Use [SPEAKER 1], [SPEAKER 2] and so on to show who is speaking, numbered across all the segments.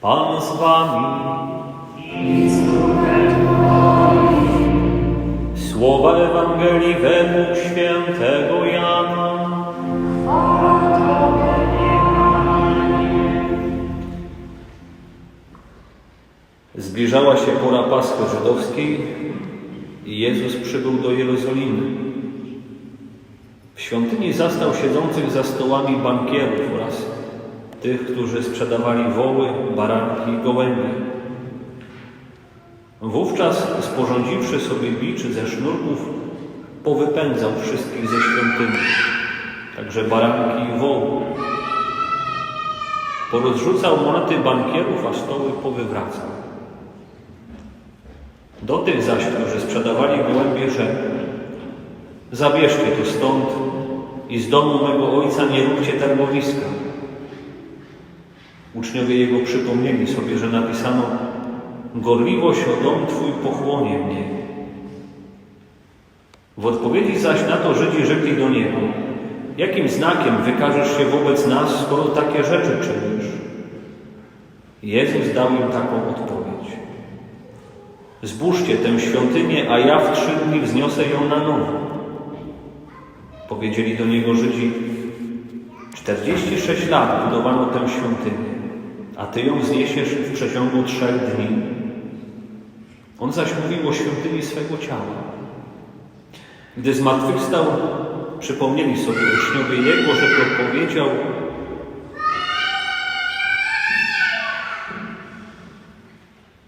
[SPEAKER 1] Pan z wami. Słowa Ewangelii według świętego Jana. Zbliżała się pora Paschy Żydowskiej i Jezus przybył do Jerozolimy. W świątyni zastał siedzących za stołami bankierów oraz tych, którzy sprzedawali woły, baranki i gołębie. Wówczas, sporządziwszy sobie biczy ze sznurków, powypędzał wszystkich ze świątyni, także baranki i woły. Porozrzucał monety bankierów, a stoły powywracał. Do tych zaś, którzy sprzedawali gołębie, rzekł Zabierzcie to stąd i z domu mego ojca nie róbcie targowiska. Uczniowie jego przypomnieli sobie, że napisano Gorliwość o dom Twój pochłonie mnie. W odpowiedzi zaś na to Żydzi rzekli do Niego Jakim znakiem wykażesz się wobec nas, skoro takie rzeczy czynisz? Jezus dał im taką odpowiedź. Zbóżcie tę świątynię, a ja w trzy dni wzniosę ją na nowo. Powiedzieli do niego Żydzi, 46 lat budowano tę świątynię, a ty ją wzniesiesz w przeciągu trzech dni. On zaś mówił o świątyni swego ciała. Gdy zmartwychwstał, przypomnieli sobie uczniowie Jego, że to powiedział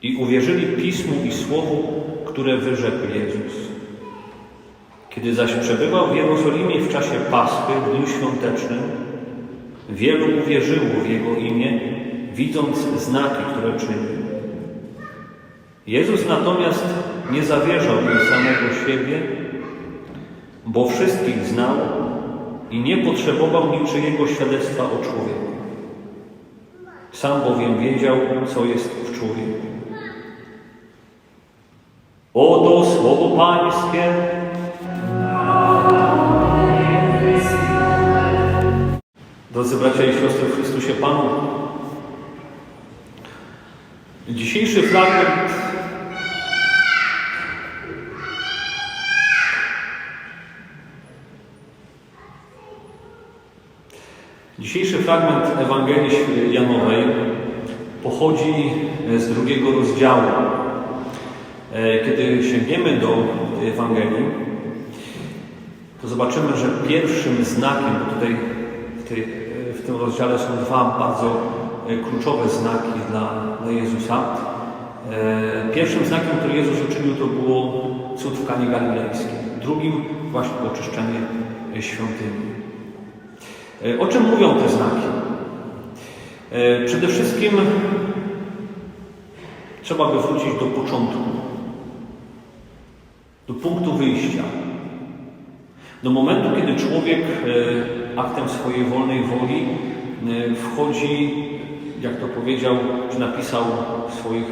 [SPEAKER 1] i uwierzyli Pismu i Słowu, które wyrzekł Jezus. Kiedy zaś przebywał w Jerozolimie w czasie Paschy, w dniu świątecznym, wielu uwierzyło w Jego imię, widząc znaki, które czynił. Jezus natomiast nie zawierzał im samego siebie, bo wszystkich znał i nie potrzebował niczyjego świadectwa o człowieku. Sam bowiem wiedział, co jest w człowieku. Oto słowo Pańskie. Drodzy bracia i siostry w Chrystusie Panu, dzisiejszy fragment Dzisiejszy fragment Ewangelii Janowej pochodzi z drugiego rozdziału. E, Kiedy sięgniemy do Ewangelii, to zobaczymy, że pierwszym znakiem, bo tutaj w, tej, w tym rozdziale są dwa bardzo e, kluczowe znaki dla, dla Jezusa. E, Pierwszym znakiem, który Jezus uczynił, to było cud w Kanie Galilejskiej. Drugim właśnie oczyszczenie świątyni. O czym mówią te znaki? Przede wszystkim trzeba by wrócić do początku, do punktu wyjścia, do momentu, kiedy człowiek aktem swojej wolnej woli wchodzi, jak to powiedział, czy napisał w swoich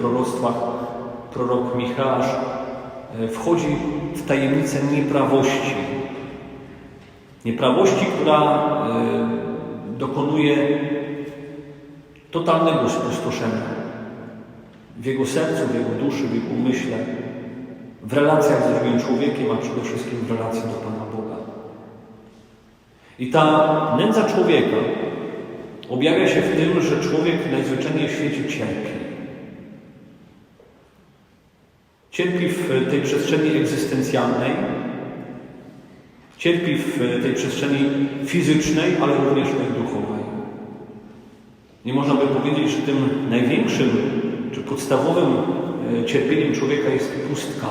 [SPEAKER 1] proroctwach prorok Michałasz, wchodzi w tajemnicę nieprawości. Nieprawości, która dokonuje totalnego spustoszenia w jego sercu, w jego duszy, w jego umyśle, w relacjach z drugim człowiekiem, a przede wszystkim w relacji do Pana Boga. I ta nędza człowieka objawia się w tym, że człowiek najzwyczajniej w świecie cierpi. Cierpi w tej przestrzeni egzystencjalnej, cierpi w tej przestrzeni fizycznej, ale również tej duchowej. Nie można by powiedzieć, że tym największym czy podstawowym cierpieniem człowieka jest pustka.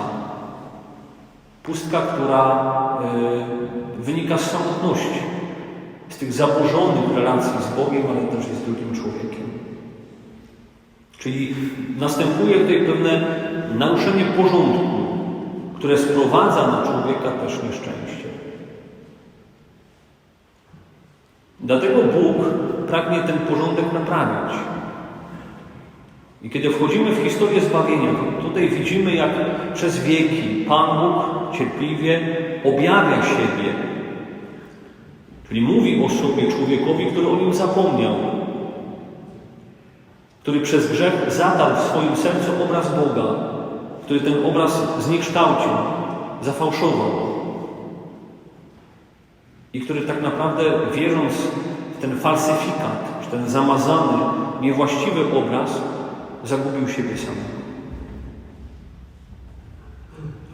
[SPEAKER 1] Pustka, która wynika z samotności, z tych zaburzonych relacji z Bogiem, ale też z drugim człowiekiem. Czyli następuje tutaj pewne naruszenie porządku, które sprowadza na człowieka też nieszczęście. Dlatego Bóg pragnie ten porządek naprawić. I kiedy wchodzimy w historię zbawienia, tutaj widzimy, jak przez wieki Pan Bóg cierpliwie objawia siebie. Czyli mówi o sobie człowiekowi, który o nim zapomniał. który przez grzech zatarł w swoim sercu obraz Boga, który ten obraz zniekształcił, zafałszował i który tak naprawdę wierząc w ten falsyfikat, w ten zamazany, niewłaściwy obraz, zagubił siebie samego.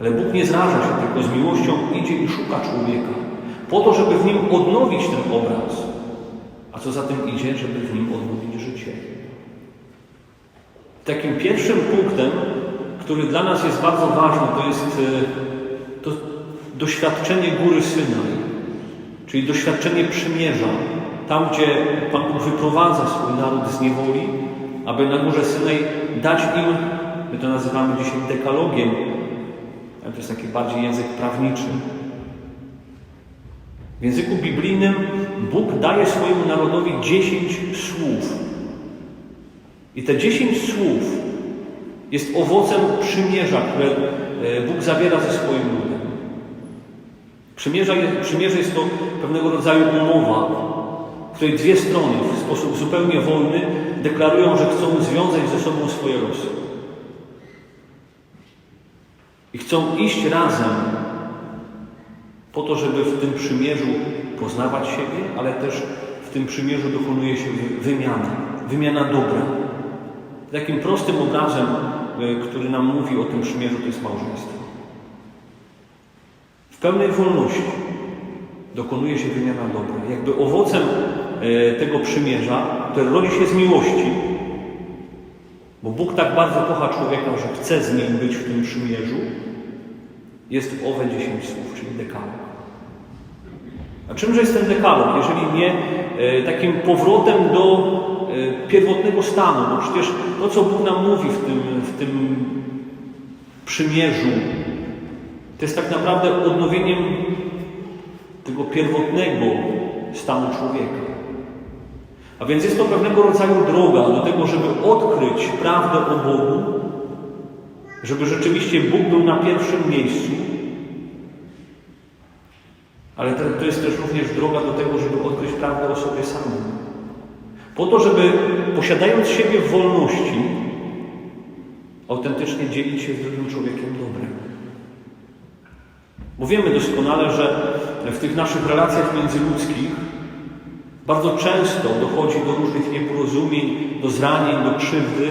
[SPEAKER 1] Ale Bóg nie zraża się, tylko z miłością idzie i szuka człowieka, po to, żeby w nim odnowić ten obraz. A co za tym idzie, żeby w nim odnowić życie. Takim pierwszym punktem, który dla nas jest bardzo ważny, to jest e, to doświadczenie góry Synaj, czyli doświadczenie przymierza. Tam, gdzie Pan wyprowadza swój naród z niewoli, aby na górze Synaj dać im, my to nazywamy dzisiaj dekalogiem, to jest taki bardziej język prawniczy. W języku biblijnym Bóg daje swojemu narodowi dziesięć słów. I te dziesięć słów jest owocem przymierza, które e, Bóg zawiera ze swoim ludem. Przymierza jest, przymierze jest to pewnego rodzaju umowa, w której dwie strony w sposób zupełnie wolny deklarują, że chcą związać ze sobą swoje losy. I chcą iść razem po to, żeby w tym przymierzu poznawać siebie, ale też w tym przymierzu dokonuje się wymiana, wymiana dobra. Takim prostym obrazem, e, który nam mówi o tym przymierzu, to jest małżeństwo. W pełnej wolności dokonuje się wymiana dobra. Jakby owocem e, tego przymierza, które rodzi się z miłości, bo Bóg tak bardzo kocha człowieka, że chce z nim być w tym przymierzu, jest owe dziesięć słów, czyli dekalog. A czymże jest ten dekalog, jeżeli nie e, takim powrotem do e, pierwotnego stanu? Bo przecież to, co Bóg nam mówi w tym, w tym przymierzu, to jest tak naprawdę odnowieniem tego pierwotnego stanu człowieka. A więc jest to pewnego rodzaju droga do tego, żeby odkryć prawdę o Bogu, żeby rzeczywiście Bóg był na pierwszym miejscu, ale to, jest też również droga do tego, żeby odkryć prawdę o sobie samym. Po to, żeby posiadając siebie w wolności, autentycznie dzielić się z drugim człowiekiem dobrem. Bo wiemy doskonale, że w tych naszych relacjach międzyludzkich bardzo często dochodzi do różnych nieporozumień, do zranień, do krzywdy,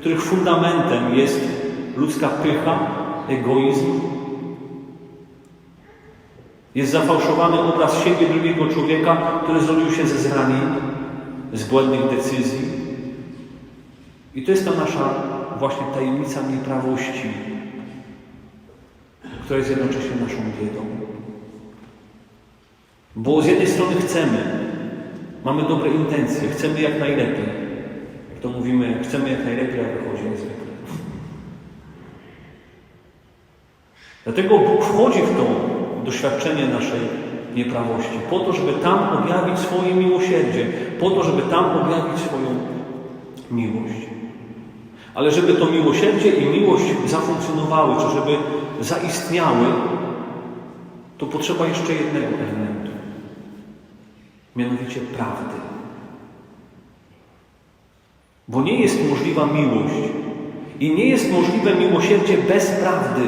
[SPEAKER 1] których fundamentem jest ludzka pycha, egoizm, jest zafałszowany obraz siebie drugiego człowieka, który zrodził się ze zranień, z błędnych decyzji. I to jest ta nasza właśnie tajemnica nieprawości, która jest jednocześnie naszą biedą. Bo z jednej strony chcemy, mamy dobre intencje, chcemy jak najlepiej. Jak to mówimy, chcemy jak najlepiej, a wychodzi Dlatego Bóg wchodzi w to doświadczenie naszej nieprawości, po to, żeby tam objawić swoje miłosierdzie, po to, żeby tam objawić swoją miłość. Ale żeby to miłosierdzie i miłość zafunkcjonowały, czy żeby zaistniały, to potrzeba jeszcze jednego elementu, mianowicie prawdy. Bo nie jest możliwa miłość i nie jest możliwe miłosierdzie bez prawdy,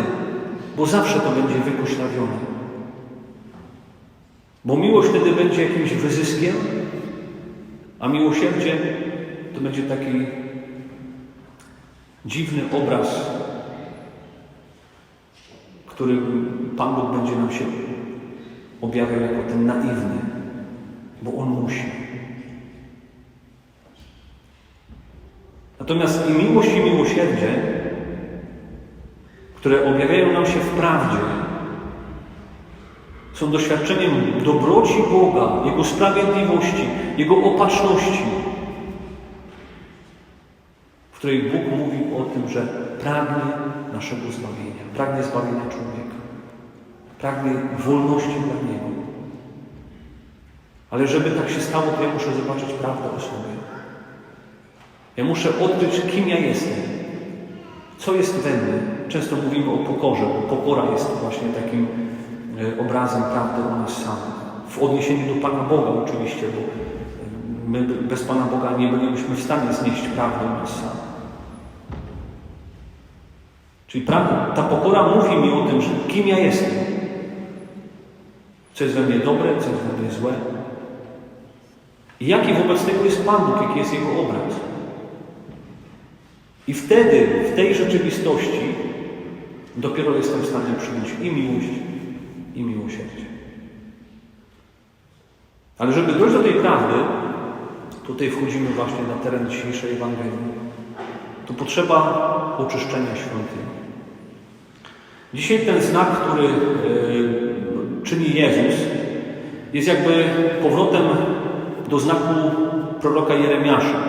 [SPEAKER 1] bo zawsze to będzie wykoślawione. Bo miłość wtedy będzie jakimś wyzyskiem, a miłosierdzie to będzie taki dziwny obraz, którym Pan Bóg będzie nam się objawiał jako ten naiwny, bo On musi. Natomiast i miłość i miłosierdzie, które objawiają nam się w prawdzie, są doświadczeniem dobroci Boga, Jego sprawiedliwości, Jego opatrzności, w której Bóg mówi o tym, że pragnie naszego zbawienia, pragnie zbawienia człowieka, pragnie wolności dla Niego. Ale żeby tak się stało, to ja muszę zobaczyć prawdę o sobie. Ja muszę odkryć, kim ja jestem, co jest we mnie. Często mówimy o pokorze, bo pokora jest właśnie takim E, obrazem prawdy o nas samych. W odniesieniu do Pana Boga oczywiście, bo my bez Pana Boga nie bylibyśmy w stanie znieść prawdy o nas samych. Czyli ta pokora mówi mi o tym, że kim ja jestem. Co jest we mnie dobre, co jest we mnie złe. I jaki wobec tego jest Pan Bóg, jaki jest Jego obraz. I wtedy, w tej rzeczywistości, dopiero jestem w stanie przyjąć i miłość, i miłosierdzie. Ale żeby dojść do tej prawdy, tutaj wchodzimy właśnie na teren dzisiejszej Ewangelii, to potrzeba oczyszczenia świątyni. Dzisiaj ten znak, który e, czyni Jezus, jest jakby powrotem do znaku proroka Jeremiasza.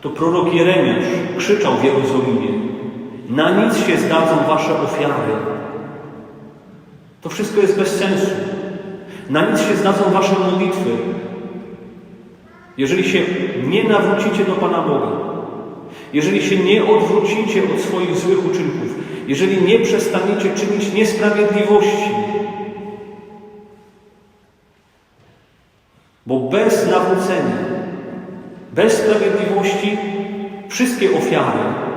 [SPEAKER 1] To prorok Jeremiasz krzyczał w Jerozolimie: Na nic się zdadzą wasze ofiary. To wszystko jest bez sensu. Na nic się zdadzą wasze modlitwy. Jeżeli się nie nawrócicie do Pana Boga, jeżeli się nie odwrócicie od swoich złych uczynków, jeżeli nie przestaniecie czynić niesprawiedliwości, bo bez nawrócenia, bez sprawiedliwości, wszystkie ofiary,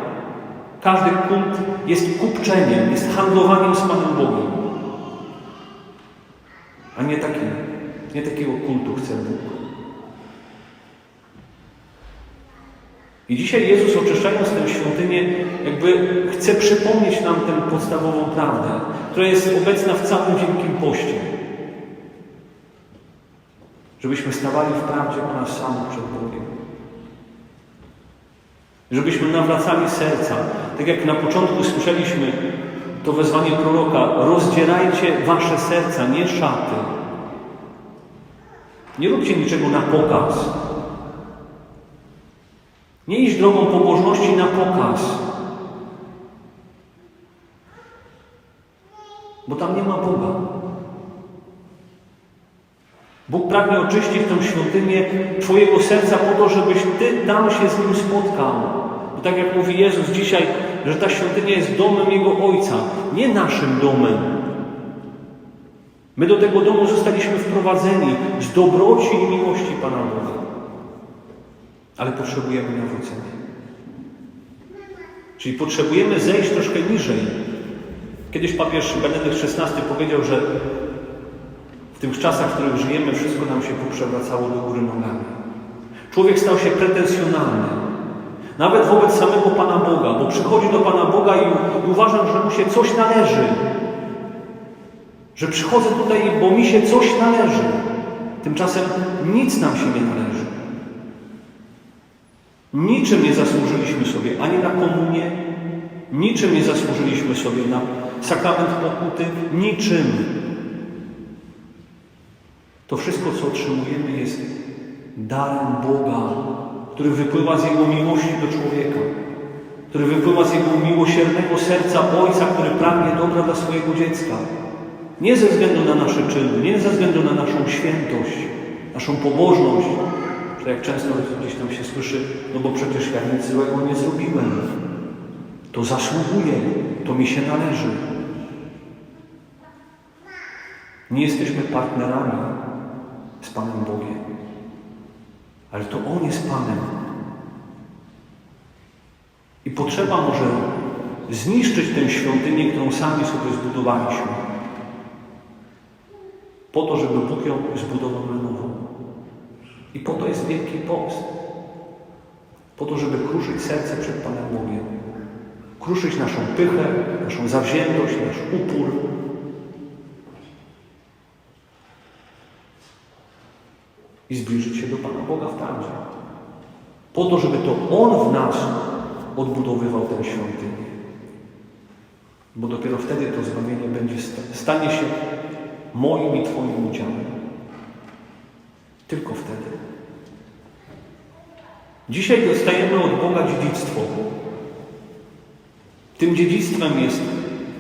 [SPEAKER 1] każdy kult jest kupczeniem, jest handlowaniem z Panem Bogiem. A nie, taki, nie takiego kultu chce Bóg. I dzisiaj Jezus, oczyszczając tę świątynię, jakby chce przypomnieć nam tę podstawową prawdę, która jest obecna w całym Wielkim Poście. Żebyśmy stawali w prawdzie o nas samych przed Bogiem. Żebyśmy nawracali serca. Tak jak na początku słyszeliśmy to wezwanie proroka, rozdzierajcie wasze serca, nie szaty. Nie róbcie niczego na pokaz. Nie iść drogą pobożności na pokaz. Bo tam nie ma Boga. Bóg pragnie oczyścić tę świątynię Twojego serca po to, żebyś Ty tam się z Nim spotkał. Bo tak jak mówi Jezus dzisiaj, że ta świątynia jest domem Jego Ojca, nie naszym domem. My do tego domu zostaliśmy wprowadzeni z dobroci i miłości Pana Boga. Ale potrzebujemy nawrócenia. Czyli potrzebujemy zejść troszkę niżej. Kiedyś papież Benedykt XVI powiedział, że w tych czasach, w których żyjemy, wszystko nam się poprzewracało do góry nogami. Człowiek stał się pretensjonalny. Nawet wobec samego Pana Boga, bo przychodzi do Pana Boga i, i uważa, że mu się coś należy. Że przychodzę tutaj, bo mi się coś należy. Tymczasem nic nam się nie należy. Niczym nie zasłużyliśmy sobie ani na komunię, niczym nie zasłużyliśmy sobie na sakrament pokuty, niczym. To wszystko, co otrzymujemy, jest darem Boga, który wypływa z Jego miłości do człowieka, który wypływa z Jego miłosiernego serca Ojca, który pragnie dobra dla swojego dziecka. Nie ze względu na nasze czyny, nie ze względu na naszą świętość, naszą pobożność, że jak często gdzieś tam się słyszy, no bo przecież ja nic złego nie zrobiłem. To zasługuję, to mi się należy. Nie jesteśmy partnerami z Panem Bogiem, ale to On jest Panem. I potrzeba może zniszczyć tę świątynię, którą sami sobie zbudowaliśmy, po to, żeby Bóg ją zbudował na nowo. I po to jest Wielki Post. Po to, żeby kruszyć serce przed Panem Bogiem. Kruszyć naszą pychę, naszą zawziętość, nasz upór. I zbliżyć się do Pana Boga w prawdzie. Po to, żeby to On w nas odbudowywał tę świątynię. Bo dopiero wtedy to zbawienie będzie stanie się moim i Twoim udziałem. Tylko wtedy. Dzisiaj dostajemy od Boga dziedzictwo. Tym dziedzictwem jest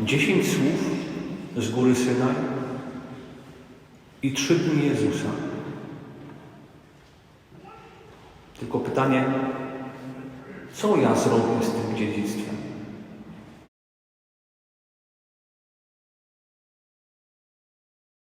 [SPEAKER 1] dziesięć słów z góry Synaj i trzy dni Jezusa. Tylko pytanie, co ja zrobię z tym dziedzictwem?